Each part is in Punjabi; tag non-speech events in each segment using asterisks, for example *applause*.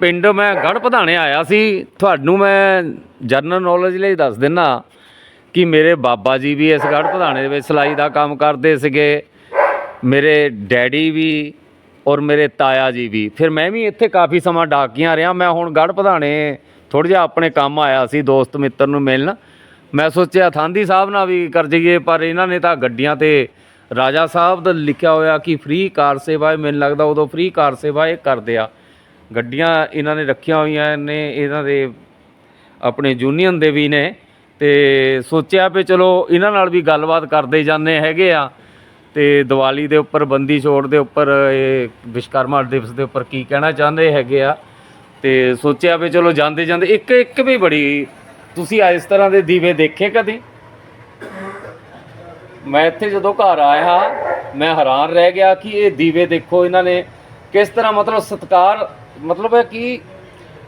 ਪਿੰਡ ਮੈਂ ਗੜ ਪਧਾਣੇ ਆਇਆ ਸੀ। ਤੁਹਾਨੂੰ ਮੈਂ ਜਰਨਲ ਨੌਲੇਜ ਲਈ ਦੱਸ ਦਿੰਨਾ ਕਿ ਮੇਰੇ ਬਾਬਾ ਜੀ ਵੀ ਇਸ ਗੜ ਪਧਾਣੇ ਦੇ ਵਿੱਚ ਸਿਲਾਈ ਦਾ ਕੰਮ ਕਰਦੇ ਸੀਗੇ। ਮੇਰੇ ਡੈਡੀ ਵੀ ਔਰ ਮੇਰੇ ਤਾਇਆ ਜੀ ਵੀ। ਫਿਰ ਮੈਂ ਵੀ ਇੱਥੇ ਕਾਫੀ ਸਮਾਂ ਡਾਕੀਆਂ ਰਿਹਾ। ਮੈਂ ਹੁਣ ਗੜ ਪਧਾਣੇ ਥੋੜ੍ਹਾ ਜਿਹਾ ਆਪਣੇ ਕੰਮ ਆਇਆ ਸੀ ਦੋਸਤ ਮਿੱਤਰ ਨੂੰ ਮਿਲਣ। ਮੈਂ ਸੋਚਿਆ ਥਾਂਦੀ ਸਾਹਿਬ ਨਾਲ ਵੀ ਕਰ ਜਾਈਏ, ਪਰ ਇਹਨਾਂ ਨੇ ਤਾਂ ਗੱਡੀਆਂ ਤੇ ਰਾਜਾ ਸਾਹਿਬ ਦਾ ਲਿਖਿਆ ਹੋਇਆ ਕਿ ਫ੍ਰੀ ਕਾਰ ਸੇਵਾ ਮੈਨੂੰ ਲੱਗਦਾ ਉਦੋਂ ਫ੍ਰੀ ਕਾਰ ਸੇਵਾ ਇਹ ਕਰਦੇ ਆ। ਗੱਡੀਆਂ ਇਹਨਾਂ ਨੇ ਰੱਖੀਆਂ ਹੋਈਆਂ ਨੇ, ਇਹਨਾਂ ਦੇ ਆਪਣੇ ਯੂਨੀਅਨ ਦੇ ਵੀ ਨੇ ਤੇ ਸੋਚਿਆ ਵੀ ਚਲੋ ਇਹਨਾਂ ਨਾਲ ਵੀ ਗੱਲਬਾਤ ਕਰਦੇ ਜਾਂਦੇ ਹੈਗੇ ਆ ਤੇ ਦੀਵਾਲੀ ਦੇ ਉੱਪਰ, ਬੰਦੀ ਛੋੜ ਦੇ ਉੱਪਰ, ਇਹ ਵਿਸ਼ਕਰਮਾ ਦਿਵਸ ਦੇ ਉੱਪਰ ਕੀ ਕਹਿਣਾ ਚਾਹੁੰਦੇ ਹੈਗੇ ਆ ਤੇ ਸੋਚਿਆ ਵੀ ਚਲੋ ਜਾਂਦੇ ਜਾਂਦੇ ਇੱਕ ਇੱਕ ਵੀ ਬੜੀ, ਤੁਸੀਂ ਇਸ ਤਰ੍ਹਾਂ ਦੇ ਦੀਵੇ ਦੇਖੇ ਕਦੀ? ਮੈਂ ਇੱਥੇ ਜਦੋਂ ਘਰ ਆਇਆ, ਮੈਂ ਹੈਰਾਨ ਰਹਿ ਗਿਆ ਕਿ ਇਹ ਦੀਵੇ ਦੇਖੋ ਇਹਨਾਂ ਨੇ ਕਿਸ ਤਰ੍ਹਾਂ ਮਤਲਬ ਸਤਕਾਰ ਮਤਲਬ ਹੈ ਕਿ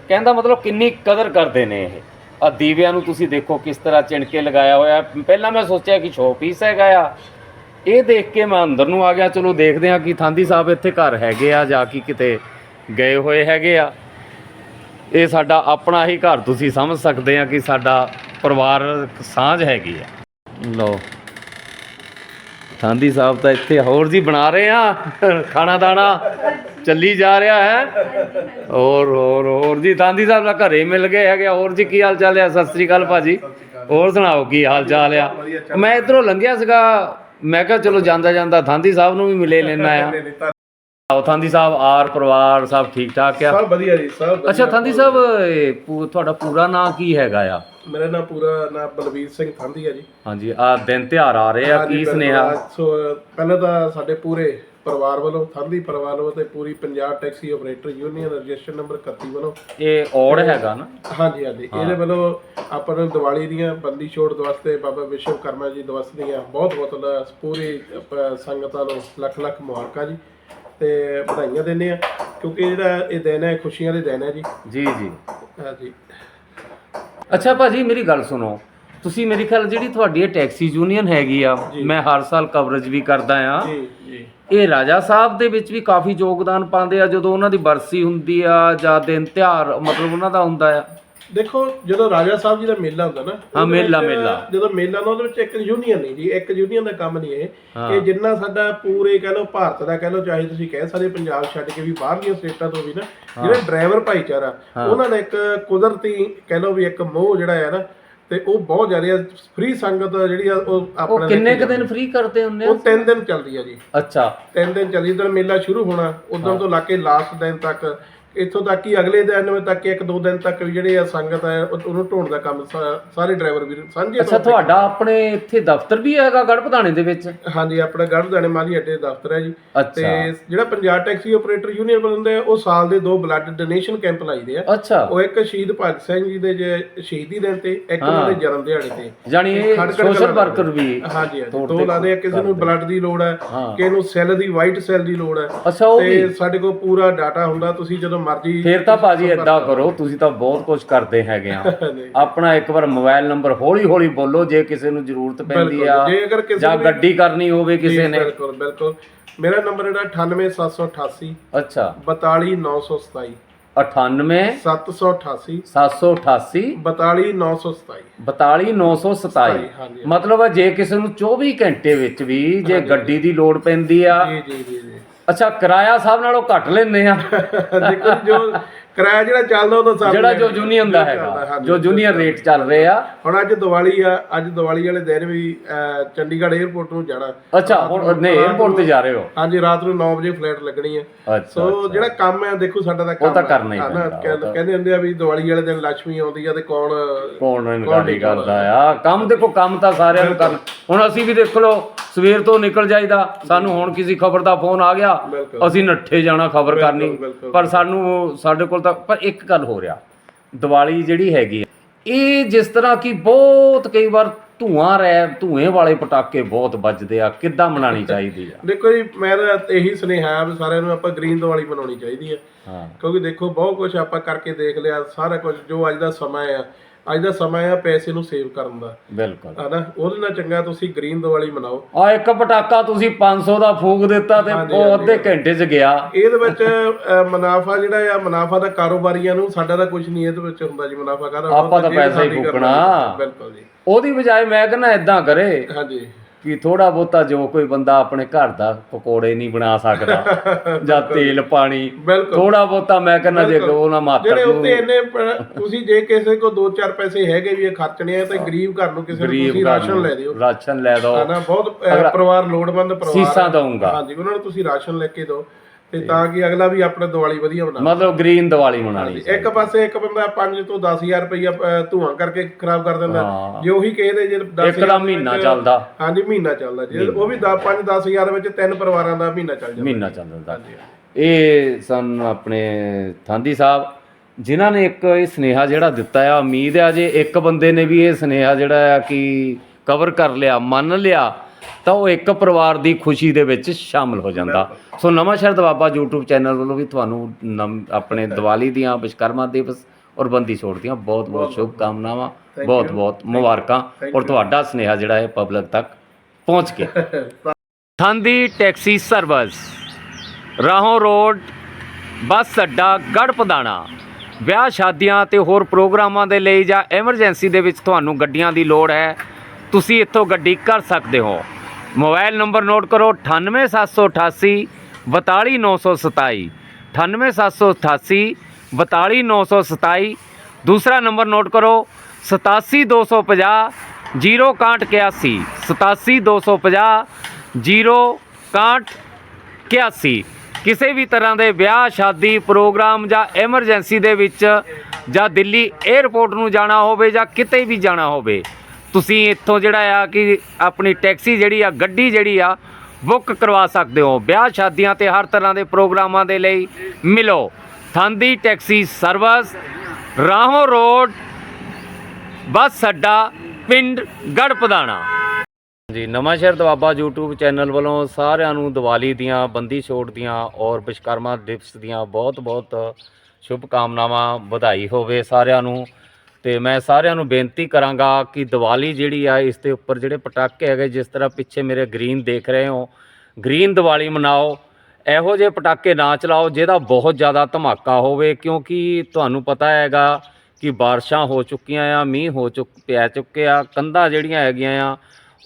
ਕਹਿੰਦਾ ਮਤਲਬ ਕਿੰਨੀ ਕਦਰ ਕਰਦੇ ਨੇ ਇਹ। ਆ ਦੀਵਿਆਂ ਨੂੰ ਤੁਸੀਂ ਦੇਖੋ ਕਿਸ ਤਰ੍ਹਾਂ ਚਿਣਕੇ ਲਗਾਇਆ ਹੋਇਆ। ਪਹਿਲਾਂ ਮੈਂ ਸੋਚਿਆ ਕਿ ਸ਼ੋ ਪੀਸ ਹੈਗਾ ਆ। ਇਹ ਦੇਖ ਕੇ ਮੈਂ ਅੰਦਰ ਨੂੰ ਆ ਗਿਆ। ਚਲੋ ਦੇਖਦੇ ਆ ਕਿ ਥਾਂਦੀ ਸਾਹਿਬ ਇੱਥੇ ਘਰ ਹੈਗੇ ਆ ਜਾਂ ਕਿ ਕਿਤੇ ਗਏ ਹੋਏ ਹੈਗੇ ਆ। ਇਹ ਸਾਡਾ ਆਪਣਾ ਹੀ ਘਰ ਤੁਸੀਂ ਸਮਝ ਸਕਦੇ ਆ ਕਿ ਸਾਡਾ ਪਰਿਵਾਰ ਸਾਂਝ ਹੈਗੀ ਆ। ਲਓ। ਥਾਂਦੀ ਸਾਹਿਬ ਤਾਂ ਇੱਥੇ ਹੋਰ ਜੀ ਬਣਾ ਰਹੇ ਆ। ਖਾਣਾ ਦਾਣਾ। ਚੱਲੀ ਜਾ ਰਿਹਾ ਹੈ। ਹੋਰ ਹੋਰ ਹੋਰ ਜੀ ਥਾਂਦੀ ਸਾਹਿਬ ਦਾ ਘਰੇ ਮਿਲ ਗਏ ਹੈਗੇ। ਹੋਰ ਜੀ ਕੀ ਹਾਲ ਚਾਲ ਆ? ਸਤਿ ਸ੍ਰੀ ਅਕਾਲ ਭਾਜੀ। ਹੋਰ ਸੁਣਾਓ ਕੀ ਹਾਲ ਚਾਲ ਆ? ਮੈਂ ਇਧਰੋਂ ਲੰਘਿਆ ਸੀਗਾ। ਮੈਂ ਕਿਹਾ ਚਲੋ ਜਾਂਦਾ ਜਾਂਦਾ ਥਾਂਦੀ ਸਾਹਿਬ ਨੂੰ ਵੀ ਮਿਲੇ ਲੈਣਾ ਆ ਆਓ ਥਾਂਦੀ ਸਾਹਿਬ ਆਰ ਪਰਿਵਾਰ ਸਭ ਠੀਕ ਠਾਕ ਆ? ਸਭ ਵਧੀਆ ਜੀ ਸਭ ਵਧੀਆ। ਅੱਛਾ ਥਾਂਦੀ ਸਾਹਿਬ ਇਹ ਪੂ- ਤੁਹਾਡਾ ਪੂਰਾ ਨਾਂ ਕੀ ਹੈਗਾ ਆ? ਮੇਰਾ ਨਾਮ ਪੂਰਾ ਨਾਮ ਬਲਵੀਰ ਸਿੰਘ ਥੰਦੀ ਹੈ ਜੀ। ਹਾਂਜੀ ਆ ਦਿਨ ਤਿਉਹਾਰ ਆ ਰਹੇ ਆ ਕੀ ਸੁਨੇਹਾ? ਤਾਂ ਸੋ ਪਹਿਲਾਂ ਤਾਂ ਸਾਡੇ ਪੂਰੇ ਪਰਿਵਾਰ ਵੱਲੋਂ ਥੰਦੀ ਪਰਿਵਾਰ ਵੱਲੋਂ ਤੇ ਪੂਰੀ Punjab taxi operator union register number 31 ਵੱਲੋਂ। ਇਹ ਔੜ ਹੈਗਾ ਨਾ? ਹਾਂਜੀ ਹਾਂਜੀ। ਇਹਦੇ ਵੱਲੋਂ ਆਪਾਂ ਨੂੰ ਦੀਵਾਲੀ ਦੀਆਂ ਬੰਦੀ ਛੋੜ ਵਾਸਤੇ ਬਾਬਾ ਵਿਸ਼ਵਕਰਮਾ ਜੀ ਦਿਵਸ ਦੀਆਂ ਬਹੁਤ ਬਹੁਤ ਲ- ਪੂਰੀ ਸੰਗਤਾਂ ਨੂੰ ਲੱਖ ਲੱਖ ਮੁਬਾਰਕਾਂ ਜੀ। ਤੇ ਵਧਾਈਆਂ ਦਿੰਦੇ ਆ ਕਿਉਂਕਿ ਜਿਹੜਾ ਇਹ ਦਿਨ ਹੈ ਖੁਸ਼ੀਆਂ ਦੇ ਦਿਨ ਹੈ ਜੀ। ਜੀ ਜੀ। ਹਾਂਜੀ ਅੱਛਾ ਭਾਜੀ ਮੇਰੀ ਗੱਲ ਸੁਣੋ। ਤੁਸੀਂ ਮੇਰੀ ਖਿਆਲ ਜਿਹੜੀ ਤੁਹਾਡੀ ਇਹ ਟੈਕਸੀ ਯੂਨੀਅਨ ਹੈਗੀ ਆ ਮੈਂ ਹਰ ਸਾਲ ਕਵਰੇਜ ਵੀ ਕਰਦਾ ਆ। ਜੀ ਜੀ। ਇਹ ਰਾਜਾ ਸਾਹਿਬ ਦੇ ਵਿੱਚ ਵੀ ਕਾਫੀ ਯੋਗਦਾਨ ਪਾਉਂਦੇ ਆ ਜਦੋਂ ਉਹਨਾਂ ਦੀ ਬਰਸੀ ਹੁੰਦੀ ਆ ਜਾਂ ਦਿਨ ਤਿਉਹਾਰ ਮਤਲਬ ਉਹਨਾਂ ਦਾ ਹੁੰਦਾ ਆ। ਦੇਖੋ ਜਦੋਂ ਰਾਜਾ ਸਾਹਿਬ ਜੀ ਦਾ ਮੇਲਾ ਹੁੰਦਾ ਨਾ ਹਾਂ, ਉਹਦੇ ਮੇਲਾ, ਵਿੱਚ ਮੇਲਾ। ਜਦੋਂ ਮੇਲਾ ਨਾ ਉਹਦੇ ਵਿੱਚ ਇੱਕ ਯੂਨੀਅਨ ਨਹੀਂ ਜੀ ਇੱਕ ਯੂਨੀਅਨ ਦਾ ਕੰਮ ਨਹੀਂ ਇਹ। ਹਾਂ। ਇਹ ਜਿੰਨਾ ਸਾਡਾ ਪੂਰੇ ਕਹਿ ਲਓ ਭਾਰਤ ਦਾ ਕਹਿ ਲਓ ਚਾਹੇ ਤੁਸੀਂ ਕਹਿ ਸਕਦੇ ਪੰਜਾਬ ਛੱਡ ਕੇ ਵੀ ਬਾਹਰਲੀਆਂ ਸਟੇਟਾਂ ਤੋਂ ਵੀ ਨਾ ਜਿਹੜੇ ਡਰਾਈਵਰ ਭਾਈਚਾਰਾ ਉਹਨਾਂ ਦਾ ਇੱਕ ਕੁਦਰਤੀ ਕਹਿ ਲਓ ਵੀ ਇੱਕ ਮੋਹ ਜਿਹੜਾ ਹੈ ਨਾ ਤੇ ਉਹ ਬਹੁਤ ਜ਼ਿਆਦਾ ਫ੍ਰੀ ਸੰਗਤ ਜਿਹੜੀ ਆ ਉਹ ਉਹ ਆਪਣੇ ਕਿੰਨੇ ਕੁ ਦਿਨ ਫ੍ਰੀ ਕਰਦੇ ਹੁੰਦੇ ਆ? ਉਹ ਤਿੰਨ ਦਿਨ ਚੱਲਦੀ ਆ ਜੀ। ਅੱਛਾ। ਤਿੰਨ ਦਿਨ ਚੱਲੀ ਜਦੋਂ ਮੇਲਾ ਸ਼ੁਰੂ ਹੋਣਾ ਉਦੋਂ ਤੋਂ ਲਾ ਕੇ ਲਾਸਟ ਦਿਨ ਤੱਕ ਇੱਥੋਂ ਤੱਕ ਹੀ ਅਗਲੇ ਦਿਨ ਤੱਕ ਇੱਕ ਦੋ ਦਿਨ ਤੱਕ ਵੀ ਜਿਹੜੇ ਆ ਸੰਗਤ ਹੈ ਉਹ- ਉਹਨੂੰ ਢੋਣ ਦਾ ਕੰਮ ਸਾ- ਸਾਰੇ ਡਰਾਈਵਰ ਵੀਰ ਸਾਂਝੇ ਅੱਛਾ ਤੌਰ ਤੁਹਾਡਾ ਆਪਣੇ ਇੱਥੇ ਦਫ਼ਤਰ ਵੀ ਹੈਗਾ ਗੜਪਧਾਣੇ ਦੇ ਵਿੱਚ? ਤੇ ਹਾਂਜੀ ਆਪਣਾ ਗੜ੍ਹਦਾਣੇ ਮਾਲੀ ਅੱਡੇ ਦਫ਼ਤਰ ਹੈ ਜੀ। ਤੇ ਅੱਛਾ ਜਿਹੜਾ ਪੰਜਾਬ ਟੈਕਸੀ ਆਪਰੇਟਰ ਯੂਨੀਅਨ ਬਣਦੇ ਆ ਉਹ ਸਾਲ ਦੇ ਦੋ ਬਲੱਡ ਡੋਨੇਸ਼ਨ ਕੈਂਪ ਲਾਈਦੇ ਆ। ਅੱਛਾ। ਉਹ ਇੱਕ ਸ਼ਹੀਦ ਭਗਤ ਸਿੰਘ ਜੀ ਦੇ ਜੇ ਸ਼ਹੀਦੀ ਦਿਨ ਤੇ ਇੱਕ ਉਹਨਾਂ ਦੇ ਜਨਮ ਦਿਹਾੜੇ ਤੇ। ਇਹ ਖੜਕੜ ਸੋਸ਼ਲ ਵਰਕਰ ਵੀ ਹਾਂਜੀ ਹਾਂਜੀ। ਦੋ ਲਾਦੇ ਆ ਕਿਸੇ ਨੂੰ ਬਲੱਡ ਦੀ ਲੋੜ ਹੈ ਹਾਂ। ਕਿਸੇ ਨੂੰ ਸੈੱਲ ਦੀ ਵਾਈਟ ਸੈੱਲ ਦੀ ਲੋੜ ਹੈ। ਅੱਛਾ ਉਹ ਵੀ। ਤੇ ਸਾਡੇ ਕੋਲ ਪੂਰਾ ਡਾਟਾ ਹੁੰਦਾ ਤੁਸੀਂ ਜਦੋਂ ਮਰਜ਼ੀ ਫੇਰ ਤਾਂ ਭਾਜੀ ਏਦਾਂ ਕਰੋ। ਤੁਸੀਂ ਤਾਂ ਬਹੁਤ ਕੁਝ ਕਰਦੇ ਹੈਗੇ ਆ। *laughs* ਆਪਣਾ ਇੱਕ ਵਾਰ ਮੋਬਾਈਲ ਨੰਬਰ ਹੌਲੀ ਹੌਲੀ ਬੋਲੋ ਜੇ ਕਿਸੇ ਨੂੰ ਜ਼ਰੂਰਤ ਪੈਂਦੀ ਆ। ਜੇ ਗੱਡੀ ਕਰਨੀ ਹੋਵੇ ਕਿਸੇ ਨੇ। ਬਿਲਕੁਲ ਬਿਲਕੁਲ। ਮੇਰਾ ਨੰਬਰ ਜਿਹੜਾ 98788 ਅੱਛਾ। 42927 98 788 788 42927 42927 ਹਾਂਜੀ ਮਤਲਬ ਜੇ ਕਿਸੇ ਨੂੰ 24 ਘੰਟੇ ਵਿੱਚ ਵੀ ਜੇ ਗੱਡੀ ਦੀ ਲੋੜ ਪੈਂਦੀ ਆ। ਜੀ ਜੀ ਜੀ। ਅੱਛਾ ਕਿਰਾਇਆ ਸਾਹਿਬ ਨਾਲੋਂ ਘੱਟ ਲੈਂਦੇ ਆ। ਦੇਖੋ ਜੋ ਕਿਰਾਇਆ ਜਿਹੜਾ ਚੱਲਦਾ ਉਹ ਤਾਂ ਸਾਰਾ ਜਿਹੜਾ ਜੋ ਜੂਨੀਅਰ ਦਾ ਹੈਗਾ। ਜੋ ਜੂਨੀਅਰ ਰੇਟ ਚੱਲ ਰਹੇ। ਆ ਹੁਣ ਅੱਜ ਦੀਵਾਲੀ ਆ ਅੱਜ ਦੀਵਾਲੀ ਵਾਲੇ ਦਿਨ ਵੀ ਚੰਡੀਗੜ੍ਹ 에ਅਰਪੋਰਟ ਨੂੰ ਜਾਣਾ। ਅੱਛਾ ਨਹੀਂ 에ਅਰਪੋਰਟ ਤੇ ਜਾ ਰਹੇ ਹੋ? ਹਾਂਜੀ ਰਾਤ ਨੂੰ 9 ਵਜੇ ਫਲਾਈਟ ਲੱਗਣੀ ਹੈ ਸੋ ਜਿਹੜਾ ਕੰਮ ਹੈ ਦੇਖੋ ਸਾਡਾ ਤਾਂ ਕੰਮ ਉਹ ਤਾਂ ਕਰਨਾ ਹੀ ਪੈਂਦਾ ਕਹਿੰਦੇ ਹੁੰਦੇ ਆ ਵੀ ਦੀਵਾਲੀ ਵਾਲੇ ਦਿਨ ਲక్ష్ਮੀ ਆਉਂਦੀ ਆ ਤੇ ਕੌਣ ਕੌਣ ਇਨਕਾਰੀ ਕਰਦਾ ਆ? ਕੰਮ ਦੇਖੋ ਕੰਮ ਤਾਂ ਸਾਰਿਆਂ ਨੂੰ ਕਰਨ। ਹੁਣ ਅਸੀਂ ਵੀ ਦੇਖ ਲਓ ਸਵੇਰ ਤੋਂ ਨਿਕਲ ਜਾਈਦਾ। ਸਾਨੂੰ ਹੁਣ ਕਿਸੇ ਖਬਰ ਦਾ ਫੋਨ ਆ ਗਿਆ। ਅਸੀਂ ਨੱਠੇ ਜਾਣਾ ਖਬਰ ਕਰਨੀ। ਪਰ ਸਾਨੂੰ ਸਾਡੇ ਕੋਲ ਤਾਂ ਪਰ ਇੱਕ ਗੱਲ ਹੋ ਰਿਹਾ ਦੀਵਾਲੀ ਜਿਹੜੀ ਹੈਗੀ ਆ, ਇਹ ਜਿਸ ਤਰ੍ਹਾਂ ਕਿ ਬਹੁਤ ਕਈ ਵਾਰ ਧੂਆਂ ਰਹਿ ਧੂਏ ਵਾਲੇ ਪਟਾਕੇ ਬਹੁਤ ਵੱਜਦੇ ਆ ਕਿੱਦਾਂ ਮਨਾਣੀ ਚਾਹੀਦੀ ਆ? ਦੇਖੋ ਜੀ ਮੇਰਾ ਇਹੀ ਸੁਨੇਹਾ ਵੀ ਸਾਰਿਆਂ ਨੂੰ ਆਪਾਂ ਗ੍ਰੀਨ ਦੀਵਾਲੀ ਮਨਾਉਣੀ ਚਾਹੀਦੀ ਹੈ ਹਾਂ। ਕਿਉਂਕਿ ਦੇਖੋ ਬਹੁਤ ਕੁਝ ਆਪਾਂ ਕਰਕੇ ਦੇਖ ਲਿਆ ਸਾਰਾ ਕੁਝ ਜੋ ਅੱਜ ਦਾ ਸਮਾਂ ਆ ਅੱਜ ਦਾ ਸਮਾਂ ਆ ਪੈਸੇ ਨੂੰ ਸੇਵ ਕਰਨ ਦਾ। ਬਿਲਕੁਲ। ਹਨਾ? ਉਹਦੇ ਨਾਲ ਚੰਗਾ ਤੁਸੀਂ ਗ੍ਰੀਨ ਦੀਵਾਲੀ ਮਨਾਓ। ਆ ਇੱਕ ਪਟਾਕਾ ਤੁਸੀਂ 500 ਦਾ ਫੂਕ ਦਿੱਤਾ ਤੇ ਉਹ ਅੱਧੇ ਘੰਟੇ 'ਚ ਗਿਆ। ਇਹਦੇ ਵਿੱਚ ਮੁਨਾਫਾ ਜਿਹੜਾ ਆ ਮੁਨਾਫਾ ਦਾ ਕਾਰੋਬਾਰੀਆਂ ਨੂੰ ਸਾਡਾ ਤਾਂ ਕੁਝ ਨਹੀਂ ਇਹਦੇ ਵਿੱਚ ਹੁੰਦਾ ਜੀ ਮੁਨਾਫਾ ਕਾਹਦਾ। ਆਪਾਂ ਤਾਂ ਪੈਸਾ ਹੀ ਫੂਕਣਾ। ਬਿਲਕੁਲ ਜੀ। ਉਹਦੀ ਬਜਾਏ ਮੈਂ ਕਹਿੰਦਾ ਇਦਾਂ ਕਰੇ। ਹਾਂਜੀ। ਕਿ ਥੋੜਾ ਬਹੁਤਾ ਜੋ ਕੋਈ ਬੰਦਾ ਆਪਣੇ ਘਰ ਦਾ ਪਕੌੜੇ ਨਹੀਂ ਬਣਾ ਸਕਦਾ *laughs* ਜਾਂ ਤੇਲ ਪਾਣੀ ਥੋੜਾ ਬਹੁਤਾ ਮੈਂ ਕਹਿੰਦਾ ਜੇ ਉਹ ਨਾ ਮਾਤਰ ਜਿਹੜੇ ਉੱਤੇ ਪ- ਤੁਸੀਂ ਜੇ ਕਿਸੇ ਕੋ 2-4 ਪੈਸੇ ਹੈਗੇ ਵੀ ਇਹ ਖਰਚਣੇ ਆ ਤਾਂ ਗਰੀਬ ਘਰ ਨੂੰ ਕਿਸੇ ਨੂੰ ਤੁਸੀਂ ਰਾਸ਼ਨ ਲੈ ਦਿਓ। ਰਾਸ਼ਨ ਲੈ ਦੋ ਹਨਾ ਬਹੁਤ ਪਰਿਵਾਰ ਲੋੜਵੰਦ ਪਰਿਵਾਰ ਸੀਸਾਂ। ਦਊਂਗਾ। ਹਾਂਜੀ ਉਹਨਾਂ ਨੂੰ ਤੁਸੀਂ ਰਾਸ਼ਨ ਲੈ ਕੇ ਦਿਓ। ਤੇ ਤਾਂ ਕਿ ਅਗਲਾ ਵੀ ਆਪਣਾ ਦੀਵਾਲੀ ਵਧੀਆ ਮਨਾਵੇ। ਮਤਲਬ ਗ੍ਰੀਨ ਦੀਵਾਲੀ ਮਨਾਣੀ ਇੱਕ ਪਾਸੇ ਇੱਕ ਬੰਦਾ 5 ਤੋਂ 10000 ਰੁਪਈਆ ਅਹ, ਧੂਆਂ ਕਰਕੇ ਖਰਾਬ ਕਰ ਦਿੰਦਾ। ਜੇ ਉਹੀ ਦੇ ਜੇ 10 ਇੱਕ ਦਾ ਮਹੀਨਾ ਚੱਲਦਾ। ਹਾਂਜੀ ਮਹੀਨਾ ਚੱਲਦਾ। ਜੇ ਉਹ ਵੀ 5 10000 ਵਿੱਚ ਤਿੰਨ ਪਰਿਵਾਰਾਂ ਦਾ ਮਹੀਨਾ ਚੱਲ ਜਾਂਦਾ। ਮਹੀਨਾ ਚੱਲ ਜਾਂਦਾ। ਇਹ ਸਨ ਆਪਣੇ ਥਾਂਦੀ ਸਾਹਿਬ ਜਿਨ੍ਹਾਂ ਨੇ ਇੱਕ ਇਹ ਸੁਨੇਹਾ ਜਿਹੜਾ ਦਿੱਤਾ ਆ ਉਮੀਦ ਆ ਜੇ ਇੱਕ ਬੰਦੇ ਨੇ ਵੀ ਇਹ ਸੁਨੇਹਾ ਜਿਹੜਾ ਆ ਕਿ ਕਵਰ ਕਰ ਲਿਆ ਮੰਨ ਲਿਆ ਤਾਂ ਉਹ ਇੱਕ ਪਰਿਵਾਰ ਦੀ ਖੁਸ਼ੀ ਦੇ ਵਿੱਚ ਸ਼ਾਮਲ ਹੋ ਜਾਂਦਾ। ਸੋ ਨਵਾਂ ਸ਼ਹਿਰ ਦਵਾਬਾ YouTube ਚੈਨਲ ਵੱਲੋਂ ਵੀ ਤੁਹਾਨੂੰ ਆਪਣੇ ਦੀਵਾਲੀ ਦੀਆਂ ਵਿਸ਼ਕਰਮਾ ਦਿਵਸ ਔਰ ਬੰਦੀ ਛੋੜ ਦੀਆਂ ਬਹੁਤ ਬਹੁਤ ਸ਼ੁਭ ਕਾਮਨਾਵਾਂ ਬਹੁਤ। ਬਹੁਤ ਮੁਬਾਰਕਾਂ ਔਰ ਤੁਹਾਡਾ ਸੁਨੇਹਾ ਜਿਹੜਾ ਹੈ ਪਬਲਿਕ ਤੱਕ ਪਹੁੰਚ ਗਿਆ *laughs* Thandi taxi service Rahon road bus ਅੱਡਾ ਗੜ ਪਦਾਣਾ ਵਿਆਹ ਸ਼ਾਦੀਆਂ ਤੇ ਹੋਰ ਪ੍ਰੋਗਰਾਮਾਂ ਦੇ ਲਈ ਜਾਂ ਐਮਰਜੈਂਸੀ ਦੇ ਵਿੱਚ ਤੁਹਾਨੂੰ ਗੱਡੀਆਂ ਦੀ ਲੋੜ ਹੈ ਤੁਸੀਂ ਇੱਥੋਂ ਗੱਡੀ ਕਰ ਸਕਦੇ ਹੋ। ਮੋਬਾਈਲ ਨੰਬਰ ਨੋਟ ਕਰੋ 98788 42927 98788 42927 ਦੂਸਰਾ ਨੰਬਰ ਨੋਟ ਕਰੋ 87250 06181 87250 06181 ਕਿਸੇ ਵੀ ਤਰ੍ਹਾਂ ਦੇ ਵਿਆਹ, ਸ਼ਾਦੀ, ਪ੍ਰੋਗਰਾਮ ਜਾਂ ਐਮਰਜੈਂਸੀ ਦੇ ਵਿੱਚ ਜਾਂ ਦਿੱਲੀ 에ਅਰਪੋਰਟ ਨੂੰ ਜਾਣਾ ਹੋਵੇ ਜਾਂ ਕਿਤੇ ਵੀ ਜਾਣਾ ਹੋਵੇ ਤੁਸੀਂ ਇੱਥੋਂ ਜਿਹੜਾ ਆ ਕਿ ਆਪਣੀ ਟੈਕਸੀ ਜਿਹੜੀ ਆ, ਗੱਡੀ ਜਿਹੜੀ ਆ, ਬੁੱਕ ਕਰਵਾ ਸਕਦੇ ਹੋ। ਵਿਆਹ ਸ਼ਾਦੀਆਂ ਤੇ ਹਰ ਤਰ੍ਹਾਂ ਦੇ ਪ੍ਰੋਗਰਾਮਾਂ ਦੇ ਲਈ ਮਿਲੋ। Thandi taxi service, Rahon road, bus ਅੱਡਾ, ਪਿੰਡ ਗੜਪਦਾਣਾ। ਜੀ, ਨਵਾਂ ਸ਼ਹਿਰ ਦਵਾਬਾ YouTube ਚੈਨਲ ਵੱਲੋਂ ਸਾਰਿਆਂ ਨੂੰ ਦੀਵਾਲੀ ਦੀਆਂ, ਬੰਦੀ ਛੋੜ ਦੀਆਂ ਔਰ ਵਿਸ਼ਕਰਮਾ ਦਿਵਸ ਦੀਆਂ ਬਹੁਤ-ਬਹੁਤ ਸ਼ੁਭ ਕਾਮਨਾਵਾਂ ਵਧਾਈ ਹੋਵੇ ਸਾਰਿਆਂ ਨੂੰ। ਤੇ ਮੈਂ ਸਾਰਿਆਂ ਨੂੰ ਬੇਨਤੀ ਕਰਾਂਗਾ ਕਿ ਦੀਵਾਲੀ ਜਿਹੜੀ ਆ, ਇਸ ਦੇ ਉੱਪਰ ਜਿਹੜੇ ਪਟਾਕੇ ਹੈਗੇ, ਜਿਸ ਤਰ੍ਹਾਂ ਪਿੱਛੇ ਮੇਰੇ ਗ੍ਰੀਨ ਦੇਖ ਰਹੇ ਹੋ, ਗ੍ਰੀਨ ਦੀਵਾਲੀ ਮਨਾਓ, ਇਹੋ ਜਿਹੇ ਪਟਾਕੇ ਨਾ ਚਲਾਓ ਜਿਹਦਾ ਬਹੁਤ ਜ਼ਿਆਦਾ ਧਮਾਕਾ ਹੋਵੇ, ਕਿਉਂਕਿ ਤੁਹਾਨੂੰ ਪਤਾ ਹੈਗਾ ਕਿ ਬਾਰਿਸ਼ਾਂ ਹੋ ਚੁੱਕੀਆਂ ਆ, ਮੀਂਹ ਹੋ ਚੁੱਕ, ਪੈ ਚੁੱਕੇ ਆ ਕੰਧਾਂ ਜਿਹੜੀਆਂ ਹੈਗੀਆਂ ਆ,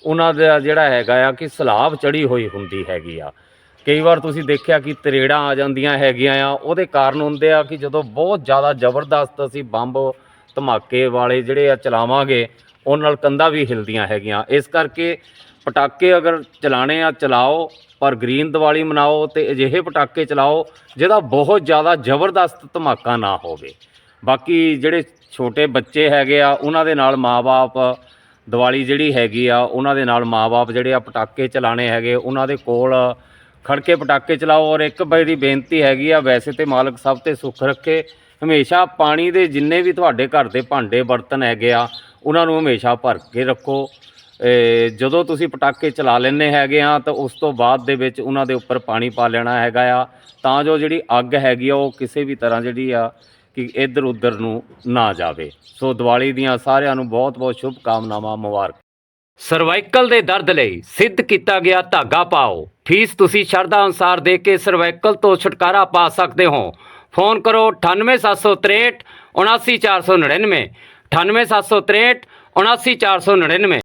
ਉਹਨਾਂ ਦਾ ਜਿਹੜਾ ਹੈਗਾ ਆ ਕਿ ਸਲਾਬ ਚੜੀ ਹੋਈ ਹੁੰਦੀ ਹੈਗੀ ਆ। ਕਈ ਵਾਰ ਤੁਸੀਂ ਦੇਖਿਆ ਕਿ ਤਰੇੜਾਂ ਆ ਜਾਂਦੀਆਂ ਹੈਗੀਆਂ ਆ, ਉਹਦੇ ਕਾਰਨ ਹੁੰਦੇ ਆ ਕਿ ਜਦੋਂ ਬਹੁਤ ਜ਼ਿਆਦਾ ਜ਼ਬਰਦਸਤ ਅਸੀਂ ਬੰਬ ਧਮਾਕੇ ਵਾਲੇ ਜਿਹੜੇ ਆ ਚਲਾਵਾਂਗੇ, ਉਹਨਾਂ ਨਾਲ ਕੰਧਾਂ ਵੀ ਹਿਲਦੀਆਂ ਹੈਗੀਆਂ। ਇਸ ਕਰਕੇ ਪਟਾਕੇ ਅਗਰ ਚਲਾਣੇ ਆ, ਚਲਾਓ, ਪਰ ਗ੍ਰੀਨ ਦੀਵਾਲੀ ਮਨਾਓ ਤੇ ਅਜਿਹੇ ਪਟਾਕੇ ਚਲਾਓ ਜਿਹਦਾ ਬਹੁਤ ਜ਼ਿਆਦਾ ਜ਼ਬਰਦਸਤ ਧਮਾਕਾ ਨਾ ਹੋਵੇ। ਬਾਕੀ ਜਿਹੜੇ ਛੋਟੇ ਬੱਚੇ ਹੈਗੇ ਆ, ਉਹਨਾਂ ਦੇ ਨਾਲ ਮਾਪੇ ਦੀਵਾਲੀ ਜਿਹੜੀ ਹੈਗੀ ਆ, ਉਹਨਾਂ ਦੇ ਨਾਲ ਮਾਪੇ ਜਿਹੜੇ ਆ ਪਟਾਕੇ ਚਲਾਣੇ ਹੈਗੇ, ਉਹਨਾਂ ਦੇ ਕੋਲ ਖੜ ਕੇ ਪਟਾਕੇ ਚਲਾਓ। ਔਰ ਇੱਕ ਬੜੀ ਬੇਨਤੀ ਹੈਗੀ ਆ, ਵੈਸੇ ਤੇ ਮਾਲਕ ਸਭ ਤੇ ਸੁੱਖ ਰੱਖੇ ਹਮੇਸ਼ਾ ਪਾਣੀ ਦੇ ਜਿੰਨੇ ਵੀ ਤੁਹਾਡੇ ਘਰ ਦੇ ਭਾਂਡੇ ਬਰਤਨ ਹੈਗੇ ਆ, ਉਹਨਾਂ ਨੂੰ ਹਮੇਸ਼ਾ ਭਰ ਕੇ ਰੱਖੋ। ਜਦੋਂ ਤੁਸੀਂ ਪਟਾਕੇ ਚਲਾ ਲੈਣੇ ਹੈਗੇ ਆ, ਤਾਂ ਉਸ ਤੋਂ ਬਾਅਦ ਦੇ ਵਿੱਚ ਉਹਨਾਂ ਦੇ ਉੱਪਰ ਪਾਣੀ ਪਾ ਲੈਣਾ ਹੈਗਾ ਆ। ਤਾਂ ਜੋ ਜਿਹੜੀ ਅੱਗ ਹੈਗੀ ਆ, ਉਹ ਕਿਸੇ ਵੀ ਤਰ੍ਹਾਂ ਜਿਹੜੀ ਆ, ਕਿ ਇੱਧਰ ਉੱਧਰ ਨੂੰ ਨਾ ਜਾਵੇ। ਸੋ ਦੀਵਾਲੀ ਦੀਆਂ ਸਾਰਿਆਂ ਨੂੰ ਬਹੁਤ-ਬਹੁਤ ਸ਼ੁਭ ਕਾਮਨਾਵਾਂ ਮੁਬਾਰਕ। ਸਰਵਾਈਕਲ ਦੇ ਦਰਦ ਲਈ ਸਿੱਧ ਕੀਤਾ ਗਿਆ ਧਾਗਾ ਪਾਓ। ਫੀਸ ਤੁਸੀਂ ਸ਼ਰਧਾ ਅਨੁਸਾਰ ਦੇ ਕੇ ਸਰਵਾਈਕਲ ਤੋਂ ਛੁਟਕਾਰਾ ਪਾ ਸਕਦੇ ਹੋ। ਫੋਨ ਕਰੋ 98763 79499 98763 79499